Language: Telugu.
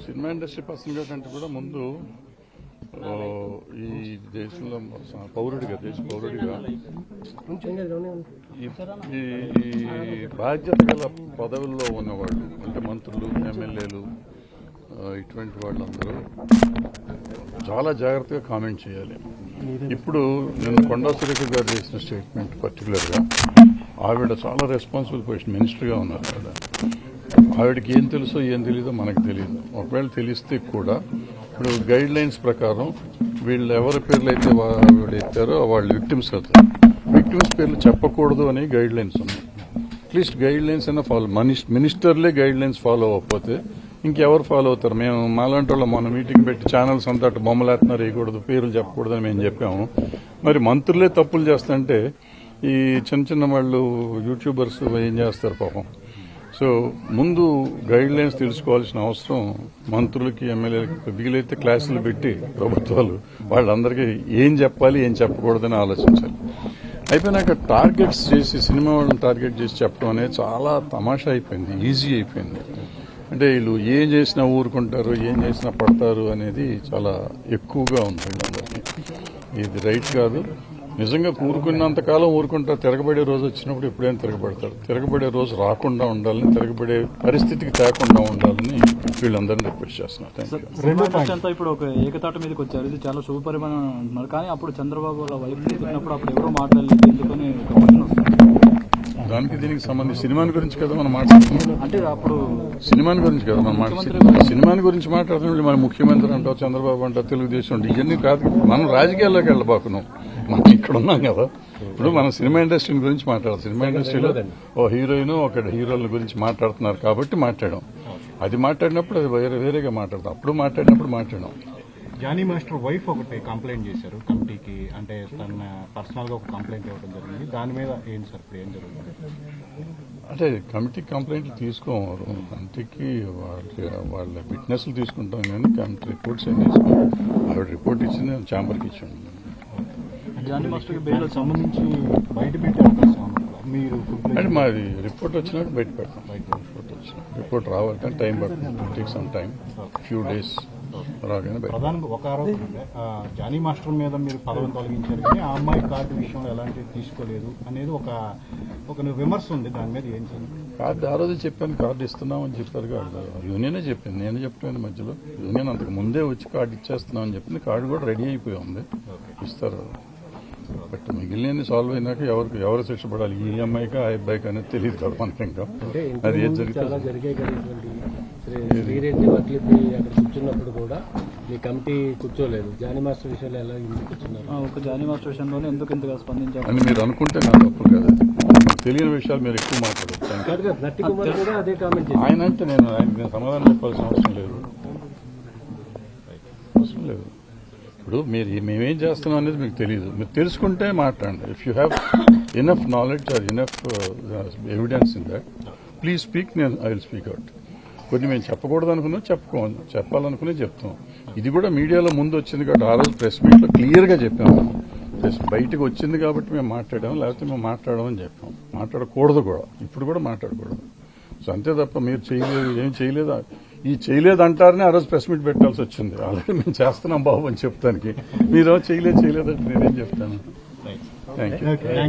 సినిమా ఇండస్ట్రీ పర్సన్గా కంటే కూడా ముందు ఈ దేశంలో పౌరుడిగా దేశ పౌరుడిగా ఈ- బాధ్యత గల పదవుల్లో ఉన్నవాళ్ళు అంటే మంత్రులు ఎమ్మెల్యేలు ఇటువంటి వాళ్ళందరూ చాలా జాగ్రత్తగా కామెంట్ చేయాలి. ఇప్పుడు నేను కొండా సురేఖ గారు చేసిన స్టేట్మెంట్ పర్టికులర్గా ఆవిడ చాలా రెస్పాన్సిబుల్ పొజిషన్ మినిస్టర్గా ఉన్నారు ఆవిడ. ఆవిడకి ఏం తెలుసో ఏం తెలీదో మనకు తెలియదు. ఒకవేళ తెలిస్తే కూడా ఇప్పుడు గైడ్ లైన్స్ ప్రకారం వీళ్ళు ఎవరి పేర్లు అయితే వా- ఎత్తారో వాళ్ళు విక్టిమ్స్ అవుతారు. విక్టిమ్స్ పేర్లు చెప్పకూడదు అని గైడ్ లైన్స్ ఉన్నాయి. అట్లీస్ట్ గైడ్ లైన్స్ అయినా ఫాలో మినిస్టర్లే గైడ్ లైన్స్ ఫాలో అవ్వకపోతే ఇంకెవరు ఫాలో అవుతారు? మేము మాలాంటి వాళ్ళు మొన్న మీటింగ్ పెట్టి ఛానల్స్ అంతా బొమ్మలేస్తున్నారు బొమ్మలు వేస్తున్నారు వేయకూడదు పేర్లు చెప్పకూడదు అని మేము చెప్పాము. మరి మంత్రులే తప్పులు చేస్తుంటే ఈ చిన్న చిన్న వాళ్ళు యూట్యూబర్స్ ఏం చేస్తారు పాపం? సో ముందు గైడ్ లైన్స్ తెలుసుకోవాల్సిన అవసరం మంత్రులకి ఎమ్మెల్యేలకి వీలైతే క్లాసులు పెట్టి ప్రభుత్వాలు వాళ్ళందరికీ ఏం చెప్పాలి ఏం చెప్పకూడదని ఆలోచించాలి. అయిపోయినాక టార్గెట్స్ చేసి సినిమా వాళ్ళని టార్గెట్ చేసి చెప్పడం అనేది చాలా తమాషా అయిపోయింది ఈజీ అయిపోయింది. అంటే వీళ్ళు ఏం చేసినా ఊరుకుంటారు ఏం చేసినా పడతారు అనేది చాలా ఎక్కువగా ఉంది వీళ్ళందరికీ. ఇది రైట్ కాదు. నిజంగా ఊరుకున్నంత కాలం ఊరుకుంటారు తిరగబడే రోజు వచ్చినప్పుడు ఎప్పుడైనా తిరగబడతారు. తిరగబడే రోజు రాకుండా ఉండాలని తిరగబడే పరిస్థితికి తేకుండా ఉండాలని వీళ్ళందరినీ రిక్వెస్ట్ చేస్తున్నారు ఇప్పుడు ఒక ఏకతాట మీదకి వచ్చారు. ఇది చాలా శుభ పరిమాణం అంటున్నారు. కానీ అప్పుడు చంద్రబాబు అప్పుడు ఎవరూ మాట్లాడలేదు ఎందుకని ఒక దానికి దీనికి సంబంధించి సినిమాని గురించి కదా మనం మాట్లాడుతున్నాం. అంటే అప్పుడు సినిమాని గురించి కదా మనం మాట్లాడుతున్నాం. సినిమాని గురించి మాట్లాడుతున్నప్పుడు మన ముఖ్యమంత్రి అంటావు చంద్రబాబు అంటావు తెలుగుదేశం అంటే ఇవన్నీ కాదు. మనం రాజకీయాల్లోకి వెళ్ళబాకున్నాం మనం ఇక్కడ ఉన్నాం కదా. ఇప్పుడు మనం సినిమా ఇండస్ట్రీ గురించి మాట్లాడాలి సినిమా ఇండస్ట్రీలో ఓ హీరోయిన్ ఒక హీరోల గురించి మాట్లాడుతున్నారు కాబట్టి మాట్లాడాం. అది మాట్లాడినప్పుడు అది వేరే వేరేగా మాట్లాడతాం. అప్పుడు మాట్లాడినప్పుడు మాట్లాడాం. జానీ మాస్టర్ వైఫ్ ఒకటి కంప్లైంట్ చేశారు కమిటీకి. అంటే తన పర్సనల్గా ఒక కంప్లైంట్ ఇవ్వడం జరిగింది. దాని మీద ఏం సార్ ఇప్పుడు ఏం జరుగుతుంది? అంటే కమిటీ కంప్లైంట్లు తీసుకోవాలి కమిటీకి వాళ్ళ వాళ్ళ విట్నెస్లు తీసుకుంటాం కానీ కమిటీ రిపోర్ట్స్ ఏం తీసుకోం. ఆవిడ రిపోర్ట్ ఇచ్చింది ఛాంబర్కి ఇచ్చాను. జానీ మాస్టర్కి బెయిల్ సంబంధించి బయట పెట్టే అవకాశం. మీరు అంటే మాది రిపోర్ట్ వచ్చినట్టు బయట పెడతాం. బయట రిపోర్ట్ వచ్చిన రిపోర్ట్ రావాలంటే టైం పడుతుంది. Take some time few days రాగానే ప్రధానంగా ఒక ఆరోపణ జానీ మాస్టర్ మీద మీరు పదవిని తొలగించారు కానీ ఆ అమ్మాయి కార్డు విషయంలో ఎలాంటివి తీసుకోలేదు అనేది ఒక ఒక విమర్శ ఉంది. దాని మీద ఏం కార్డు ఆ రోజు చెప్పాను కార్డు ఇస్తున్నామని చెప్పారు కార్డు యూనియనే చెప్పింది. నేను చెప్పాను మధ్యలో. యూనియన్ అంతకు ముందే వచ్చి కార్డు ఇచ్చేస్తున్నామని చెప్పింది. కార్డు కూడా రెడీ అయిపోయి ఉంది. ఇస్తారు. బట్ మిగిలిన సాల్వ్ అయినాక ఎవరికి ఎవరు శిక్ష పడాలి? ఈ అమ్మాయికి ఆ అబ్బాయికి అనేది తెలియదు కదా మనకి ఇంకా. అది ఇంతకుముందు జరిగితే కూర్చున్నప్పుడు కూడా మీ కమిటీ కూర్చోలేదు. జానీ మాస్టర్ విషయంలో ఎలా కూర్చున్నారు? ఆ, ఒక జానీ మాస్టర్ విషయంలోనే ఎందుకు ఇంతగా స్పందించారు? అని మీరు అనుకుంటే నా తప్పు కాదు. తెలియని విషయాలు మీరు ఎక్కువ చేశారు. ఆయన అంటే నేను ఆయనకి నేను సమాధానం చెప్పాల్సిన అవసరం లేదు. అవసరం లేదు. ఇప్పుడు మీరు మేమేం చేస్తున్నాం అనేది మీకు తెలియదు మీరు తెలుసుకుంటే మాట్లాడండి. If you have enough knowledge or enough evidence in that please speak నేను ఐ విల్ స్పీక్ అవుట్ కొన్ని మేము చెప్పకూడదు అనుకున్నా చెప్పుకో చెప్పాలనుకునే చెప్తాం. ఇది కూడా మీడియాలో ముందు వచ్చింది కాబట్టి ఆ రోజు ప్రెస్ మీట్లో క్లియర్గా చెప్పాము ప్రెస్ బయటకు వచ్చింది కాబట్టి మేము మాట్లాడాము లేకపోతే మేము మాట్లాడమని చెప్పాం. మాట్లాడకూడదు కూడా. ఇప్పుడు కూడా మాట్లాడకూడదు. సో అంతే తప్ప మీరు చేయలేదు ఏం చేయలేదు? ఈ చేయలేదు అంటారని ఆ రోజు ప్రెస్ మీట్ పెట్టాల్సి వచ్చింది. ఆల్రెడీ మేము చేస్తున్నాం బాబు అని చెప్తానికి. మీరు చేయలేదు చేయలేదు అంటే నేనేం చెప్తాను. Thank you